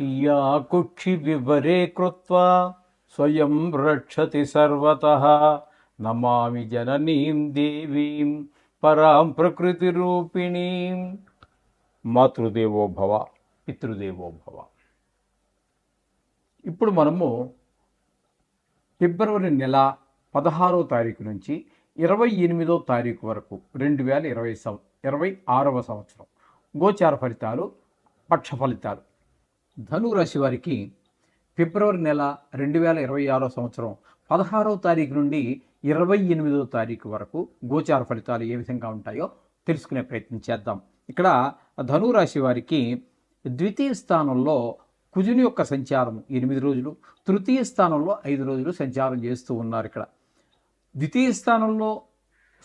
Yeah వివరే కృత్వా స్వయం రక్షతి సర్వత. నమామి జననీం దేవీం పరాం ప్రకృతి రూపిణీం. మాతృదేవో భవ పితృదేవో భవ. ఇప్పుడు మనము ఫిబ్రవరి నెల పదహారో తారీఖు నుంచి ఇరవై ఎనిమిదో తారీఖు వరకు రెండు వేల ఇరవై సంవ ఇరవై ఆరవ సంవత్సరం గోచార ఫలితాలు పక్ష ఫలితాలు. ధను రాశి వారికి ఫిబ్రవరి నెల రెండు వేల ఇరవై ఆరో సంవత్సరం పదహారవ తారీఖు నుండి ఇరవై ఎనిమిదో తారీఖు వరకు గోచార ఫలితాలు ఏ విధంగా ఉంటాయో తెలుసుకునే ప్రయత్నం చేద్దాం. ఇక్కడ ధనురాశి వారికి ద్వితీయ స్థానంలో కుజుని యొక్క సంచారం ఎనిమిది రోజులు తృతీయ స్థానంలో ఐదు రోజులు సంచారం చేస్తూ ఉన్నారు ఇక్కడ. ద్వితీయ స్థానంలో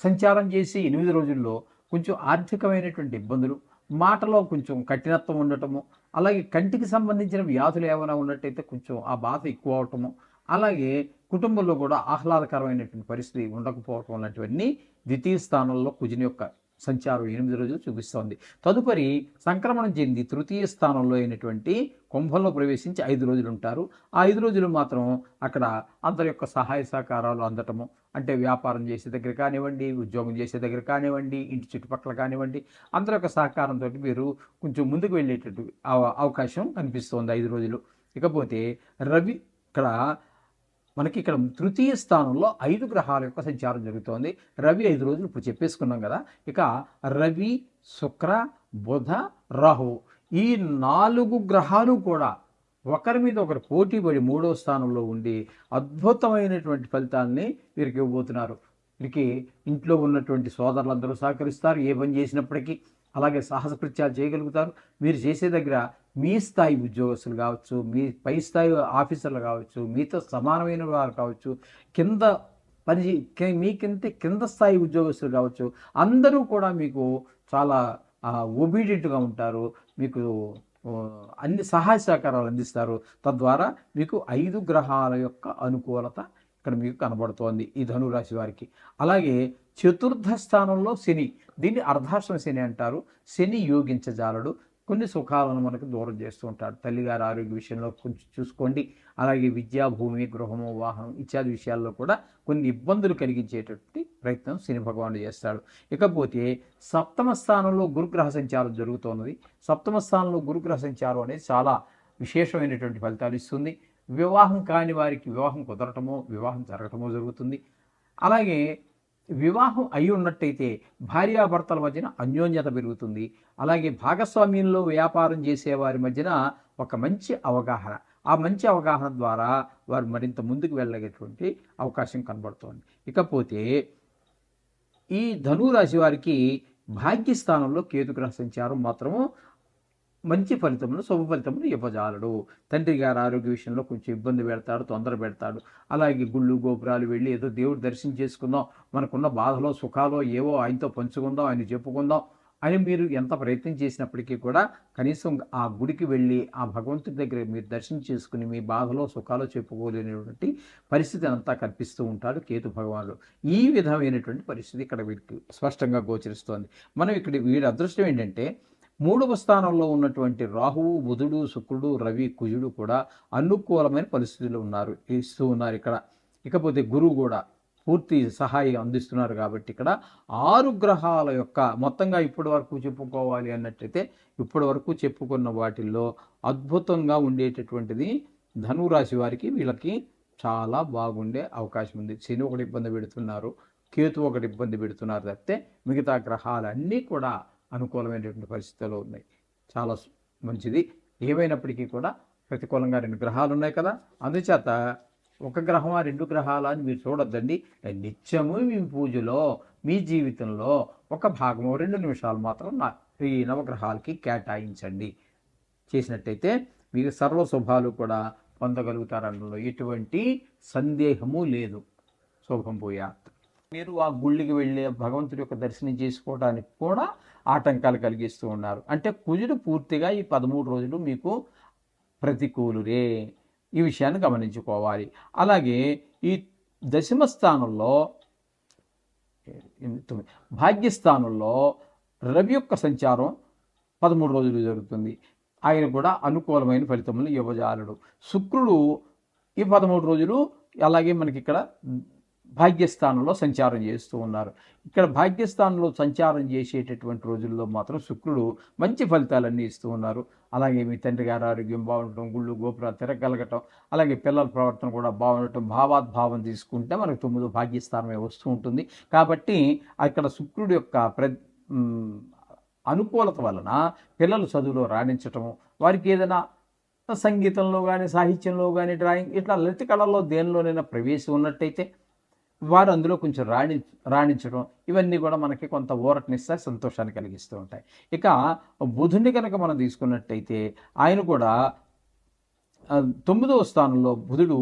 సంచారం చేసి ఎనిమిది రోజుల్లో కొంచెం ఆర్థికమైనటువంటి ఇబ్బందులు మాటలో కొంచెం కఠినత్వం ఉండటము అలాగే కంటికి సంబంధించిన వ్యాధులు ఏమైనా ఉన్నట్టయితే కొంచెం ఆ బాధ ఎక్కువ అవటము అలాగే కుటుంబంలో కూడా ఆహ్లాదకరమైనటువంటి పరిస్థితి ఉండకపోవటం లాంటివన్నీ ద్వితీయ స్థానంలో కుజుని యొక్క సంచారం ఎనిమిది రోజులు చూపిస్తోంది. తదుపరి సంక్రమణం చెంది తృతీయ స్థానంలో అయినటువంటి కుంభంలో ప్రవేశించి ఐదు రోజులు ఉంటారు. ఆ ఐదు రోజులు మాత్రం అక్కడ అందరి యొక్క సహాయ సహకారాలు అందటము అంటే వ్యాపారం చేసే దగ్గర కానివ్వండి ఉద్యోగం చేసే దగ్గర కానివ్వండి ఇంటి చుట్టుపక్కల కానివ్వండి అందరి యొక్క సహకారంతో మీరు కొంచెం ముందుకు వెళ్ళేటట్టు అవ- అవకాశం కనిపిస్తోంది ఐదు రోజులు. ఇకపోతే రవి ఇక్కడ మనకి ఇక్కడ తృతీయ స్థానంలో ఐదు గ్రహాల యొక్క సంచారం జరుగుతోంది. రవి ఐదు రోజులు ఇప్పుడు చెప్పేసుకున్నాం కదా. ఇక రవి శుక్ర బుధ రాహు ఈ నాలుగు గ్రహాలు కూడా ఒకరి మీద ఒకరు పోటీ పడి మూడో స్థానంలో ఉండి అద్భుతమైనటువంటి ఫలితాలని వీరికి ఇవ్వబోతున్నారు. వీరికి ఇంట్లో ఉన్నటువంటి సోదరులందరూ సహకరిస్తారు. ఏ పని చేసినప్పటికీ అలాగే సాహస కృత్యాలు చేయగలుగుతారు. మీరు చేసే దగ్గర మీ స్థాయి ఉద్యోగస్తులు కావచ్చు మీ పై స్థాయి ఆఫీసర్లు కావచ్చు మీతో సమానమైన వారు కావచ్చు కింద పని చే- మీకంటే కింద స్థాయి ఉద్యోగస్తులు కావచ్చు అందరూ కూడా మీకు చాలా ఒబీడియంట్గా ఉంటారు. మీకు అన్ని సహాయ సహకారాలు అందిస్తారు. తద్వారా మీకు ఐదు గ్రహాల యొక్క అనుకూలత ఇక్కడ మీకు కనబడుతోంది ఈ ధనురాశి వారికి. అలాగే చతుర్థ స్థానంలో శని. దీన్ని అర్ధాశ్రమ శని అంటారు. శని యోగించజాలడు. కొన్ని సుఖాలను మనకు దూరం చేస్తూ ఉంటాడు. తల్లిగారి ఆరోగ్య విషయంలో కొంచెం చూసుకోండి. అలాగే విద్యా భూమి గృహము వాహనం ఇత్యాది విషయాల్లో కూడా కొన్ని ఇబ్బందులు కలిగించేటటువంటి ప్రయత్నం శని భగవానుడు చేస్తాడు. ఇకపోతే సప్తమ స్థానంలో గురుగ్రహ సంచారం జరుగుతున్నది సప్తమ స్థానంలో గురుగ్రహ సంచారం అనేది చాలా విశేషమైనటువంటి ఫలితాలు ఇస్తుంది. వివాహం కాని వారికి వివాహం కుదరటమో వివాహం జరగటమో జరుగుతుంది. అలాగే వివాహం అయి ఉన్నట్టయితే భార్యాభర్తల మధ్యన అన్యోన్యత పెరుగుతుంది. అలాగే భాగస్వామ్యంలో వ్యాపారం చేసే వారి మధ్యన ఒక మంచి అవగాహన. ఆ మంచి అవగాహన ద్వారా వారు మరింత ముందుకు వెళ్ళగేటువంటి అవకాశం కనబడుతోంది. ఇకపోతే ఈ ధనురాశి వారికి భాగ్యస్థానంలో కేతుగ్రహ సంచారం మాత్రము మంచి ఫలితములు శుభ ఫలితములు ఇవ్వజాలడు. తండ్రి గారి ఆరోగ్య విషయంలో కొంచెం ఇబ్బంది పెడతాడు తొందర పెడతాడు. అలాగే గుళ్ళు గోపురాలు వెళ్ళి ఏదో దేవుడు దర్శనం చేసుకుందాం. మనకున్న బాధలో సుఖాలో ఏవో ఆయనతో పంచుకుందాం ఆయన చెప్పుకుందాం అని మీరు ఎంత ప్రయత్నం చేసినప్పటికీ కూడా కనీసం ఆ గుడికి వెళ్ళి ఆ భగవంతుడి దగ్గర మీరు దర్శనం చేసుకుని మీ బాధలో సుఖాలో చెప్పుకోలేనటువంటి పరిస్థితి అంతా కల్పిస్తూ ఉంటాడు కేతు భగవానుడు. ఈ విధమైనటువంటి పరిస్థితి ఇక్కడ వీరికి స్పష్టంగా గోచరిస్తోంది. మనం ఇక్కడ వీడి అదృష్టం ఏంటంటే మూడవ స్థానంలో ఉన్నటువంటి రాహువు బుధుడు శుక్రుడు రవి కుజుడు కూడా అనుకూలమైన పరిస్థితులు ఉన్నారు ఇస్తూ ఉన్నారు ఇక్కడ. ఇకపోతే గురువు కూడా పూర్తి సహాయం అందిస్తున్నారు కాబట్టి ఇక్కడ ఆరు గ్రహాల యొక్క మొత్తంగా ఇప్పటి వరకు చెప్పుకోవాలి అన్నట్టయితే ఇప్పటి వరకు చెప్పుకున్న వాటిల్లో అద్భుతంగా ఉండేటటువంటిది ధనురాశి వారికి వీళ్ళకి చాలా బాగుండే అవకాశం ఉంది. శని ఒకటి ఇబ్బంది పెడుతున్నారు కేతు ఒకటి ఇబ్బంది పెడుతున్నారు తప్పితే మిగతా గ్రహాలన్నీ కూడా అనుకూలమైనటువంటి పరిస్థితులు ఉన్నాయి. చాలా మంచిది. ఏమైనప్పటికీ కూడా ప్రతికూలంగా రెండు గ్రహాలు ఉన్నాయి కదా. అందుచేత ఒక గ్రహమా రెండు గ్రహాలా అని మీరు చూడొద్దండి. నిత్యము మీ పూజలో మీ జీవితంలో ఒక భాగము రెండు నిమిషాలు మాత్రం నా ఈ నవగ్రహాలకి కేటాయించండి. చేసినట్టయితే మీకు సర్వ శుభాలు కూడా పొందగలుగుతారన్నలో ఎటువంటి సందేహము లేదు. శుభం పోయాత్ మీరు ఆ గుళ్ళకి వెళ్ళి భగవంతుడి యొక్క దర్శనం చేసుకోవడానికి కూడా ఆటంకాలు కలిగిస్తూ ఉన్నారు. అంటే కుజుడు పూర్తిగా ఈ పదమూడు రోజులు మీకు ప్రతికూలురే. ఈ విషయాన్ని గమనించుకోవాలి. అలాగే ఈ దశమ స్థానంలో తొమ్మిది, భాగ్యస్థానంలో రవి యొక్క సంచారం పదమూడు రోజులు జరుగుతుంది. ఆయన కూడా అనుకూలమైన ఫలితములు ఇవ్వజాలడు. శుక్రుడు ఈ పదమూడు రోజులు అలాగే మనకి ఇక్కడ భాగ్యస్థానంలో సంచారం చేస్తూ ఉన్నారు. ఇక్కడ భాగ్యస్థానంలో సంచారం చేసేటటువంటి రోజుల్లో మాత్రం శుక్రుడు మంచి ఫలితాలన్నీ ఇస్తూ ఉన్నారు. అలాగే మీ తండ్రి గారి ఆరోగ్యం బాగుండటం గుళ్ళు గోపురాలు తిరగలగటం అలాగే పిల్లల ప్రవర్తన కూడా బాగుండటం భావాద్భావం తీసుకుంటే మనకు తొమ్మిదో భాగ్యస్థానమే వస్తూ ఉంటుంది. కాబట్టి అక్కడ శుక్రుడు యొక్క ప్ర అనుకూలత వలన పిల్లలు చదువులో రాణించటము వారికి ఏదైనా సంగీతంలో కానీ సాహిత్యంలో కానీ డ్రాయింగ్ ఇట్లా లలిత కళల్లో దేనిలోనైనా ప్రవేశం ఉన్నట్టయితే వారు అందులో కొంచెం రాణి రాణించడం ఇవన్నీ కూడా మనకి కొంత ఊరటనిస్తాయి సంతోషాన్ని కలిగిస్తూ ఉంటాయి. ఇక బుధుని కనుక మనం తీసుకున్నట్టయితే ఆయన కూడా తొమ్మిదవ స్థానంలో బుధుడు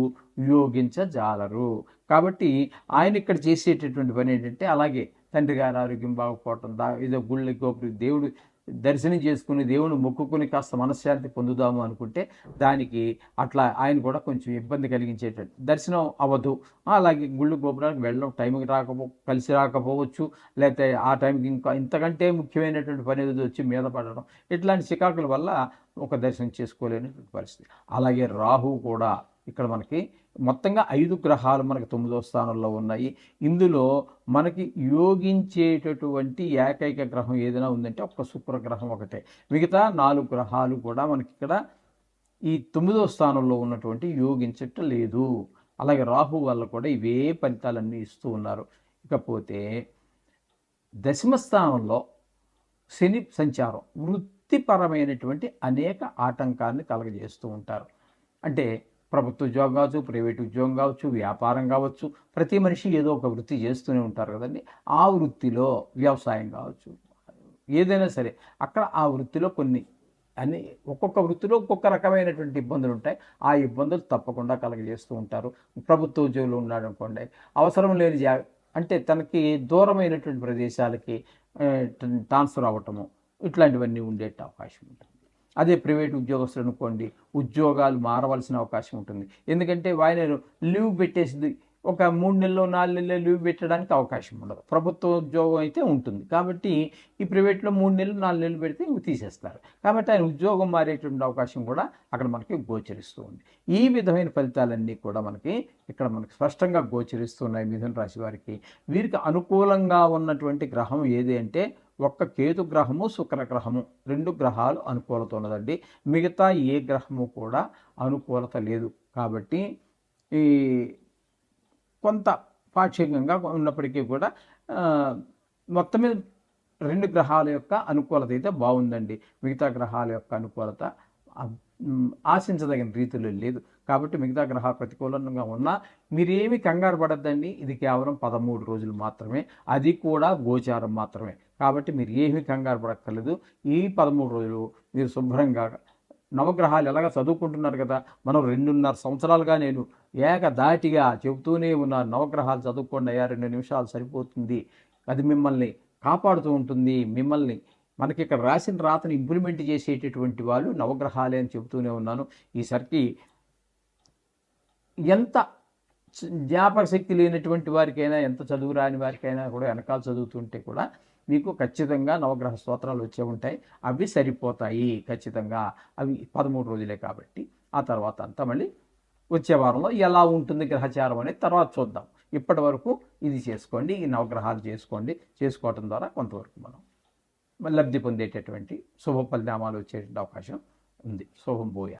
యోగించజాలరు. కాబట్టి ఆయన ఇక్కడ చేసేటటువంటి పని ఏంటంటే అలాగే తండ్రి గారి ఆరోగ్యం బాగుపోవటం దా ఏదో గుళ్ళకి గోపురి దేవుడు దర్శనం చేసుకుని దేవుని మొక్కుకుని కాస్త మనశ్శాంతి పొందుదాము అనుకుంటే దానికి అట్లా ఆయన కూడా కొంచెం ఇబ్బంది కలిగించేటట్టు. దర్శనం అవ్వదు. అలాగే గుళ్ళు గోపురానికి వెళ్ళడం టైంకి రాకపో కలిసి రాకపోవచ్చు. లేకపోతే ఆ టైంకి ఇంకా ఇంతకంటే ముఖ్యమైనటువంటి పని ఏదో వచ్చి మీద పడడం. ఇట్లాంటి చికాకుల వల్ల ఒక దర్శనం చేసుకోలేనటువంటి పరిస్థితి. అలాగే రాహు కూడా ఇక్కడ మనకి మొత్తంగా ఐదు గ్రహాలు మనకి తొమ్మిదో స్థానంలో ఉన్నాయి. ఇందులో మనకి యోగించేటటువంటి ఏకైక గ్రహం ఏదైనా ఉందంటే ఒక్క శుక్రగ్రహం ఒకటే. మిగతా నాలుగు గ్రహాలు కూడా మనకి ఇక్కడ ఈ తొమ్మిదో స్థానంలో ఉన్నటువంటి యోగించటం లేదు. అలాగే రాహు వల్ల కూడా ఇవే ఫలితాలన్నీ ఇస్తూ ఉన్నారు. ఇకపోతే దశమ స్థానంలో శని సంచారం వృత్తిపరమైనటువంటి అనేక ఆటంకాన్ని కలగజేస్తూ ఉంటారు. అంటే ప్రభుత్వ ఉద్యోగం కావచ్చు ప్రైవేట్ ఉద్యోగం కావచ్చు వ్యాపారం కావచ్చు ప్రతి మనిషి ఏదో ఒక వృత్తి చేస్తూనే ఉంటారు కదండి. ఆ వృత్తిలో వ్యవసాయం కావచ్చు ఏదైనా సరే అక్కడ ఆ వృత్తిలో కొన్ని అన్ని ఒక్కొక్క వృత్తిలో ఒక్కొక్క రకమైనటువంటి ఇబ్బందులు ఉంటాయి. ఆ ఇబ్బందులు తప్పకుండా కలగజేస్తూ ఉంటారు. ప్రభుత్వ ఉద్యోగులు ఉన్నాడు అనుకోండి అవసరం లేని జా అంటే తనకి దూరమైనటువంటి ప్రదేశాలకి ట్రాన్స్ఫర్ అవ్వటము ఇట్లాంటివన్నీ ఉండే అవకాశం ఉంటుంది. అదే ప్రైవేట్ ఉద్యోగస్తులు అనుకోండి ఉద్యోగాలు మారవలసిన అవకాశం ఉంటుంది. ఎందుకంటే వాయినరు లీవ్ పెట్టేసి ఒక మూడు నెలలు నాలుగు నెలలు లీవ్ పెట్టడానికి అవకాశం ఉండదు. ప్రభుత్వ ఉద్యోగం అయితే ఉంటుంది. కాబట్టి ఈ ప్రైవేట్లో మూడు నెలలు నాలుగు నెలలు పెడితే తీసేస్తారు. కాబట్టి ఆయన ఉద్యోగం మారేటువంటి అవకాశం కూడా అక్కడ మనకి గోచరిస్తూ ఉంది. ఈ విధమైన ఫలితాలన్నీ కూడా మనకి ఇక్కడ మనకి స్పష్టంగా గోచరిస్తున్నాయి మిథున రాశి వారికి వీరికి అనుకూలంగా ఉన్నటువంటి గ్రహం ఏది అంటే ఒక్క కేతు గ్రహము శుక్ర గ్రహము రెండు గ్రహాలు అనుకూలత ఉన్నదండి. మిగతా ఏ గ్రహము కూడా అనుకూలత లేదు. కాబట్టి ఈ కొంత పాక్షికంగా ఉన్నప్పటికీ కూడా మొత్తం మీద రెండు గ్రహాల యొక్క అనుకూలత అయితే బాగుందండి. మిగతా గ్రహాల యొక్క అనుకూలత ఆశించదగిన రీతిలో లేదు. కాబట్టి మిగతా గ్రహ ప్రతికూలంగా ఉన్నా మీరేమి కంగారు పడద్దండి. ఇది కేవలం పదమూడు రోజులు మాత్రమే. అది కూడా గోచారం మాత్రమే. కాబట్టి మీరు ఏమీ కంగారు పడక్కర్లేదు. ఈ పదమూడు రోజులు మీరు శుభ్రంగా నవగ్రహాలు ఎలాగ చదువుకుంటున్నారు కదా? మనం రెండున్నర సంవత్సరాలుగా నేను ఏకదాటిగా చెబుతూనే ఉన్నాను నవగ్రహాలు చదువుకోండి అయ్యా రెండు నిమిషాలు సరిపోతుంది. అది మిమ్మల్ని కాపాడుతూ ఉంటుంది. మిమ్మల్ని మనకి ఇక్కడ రాసిన రాతను ఇంప్లిమెంట్ చేసేటటువంటి వాళ్ళు నవగ్రహాలే అని చెబుతూనే ఉన్నాను. ఈసరికి ఎంత జ్ఞాపక శక్తి లేనటువంటి వారికైనా ఎంత చదువు రాని వారికైనా కూడా వెనకాల చదువుతుంటే కూడా మీకు ఖచ్చితంగా నవగ్రహ స్తోత్రాలు వచ్చే ఉంటాయి. అవి సరిపోతాయి ఖచ్చితంగా. అవి పదమూడు రోజులే కాబట్టి ఆ తర్వాత అంతా మళ్ళీ వచ్చే వారంలో ఎలా ఉంటుంది గ్రహచారం అనేది తర్వాత చూద్దాం. ఇప్పటి వరకు ఇది చేసుకోండి ఈ నవగ్రహాలు చేసుకోండి. చేసుకోవటం ద్వారా కొంతవరకు మనం లబ్ధి పొందేటటువంటి శుభ పరిణామాలు వచ్చేటువంటి అవకాశం ఉంది. శుభం పోయా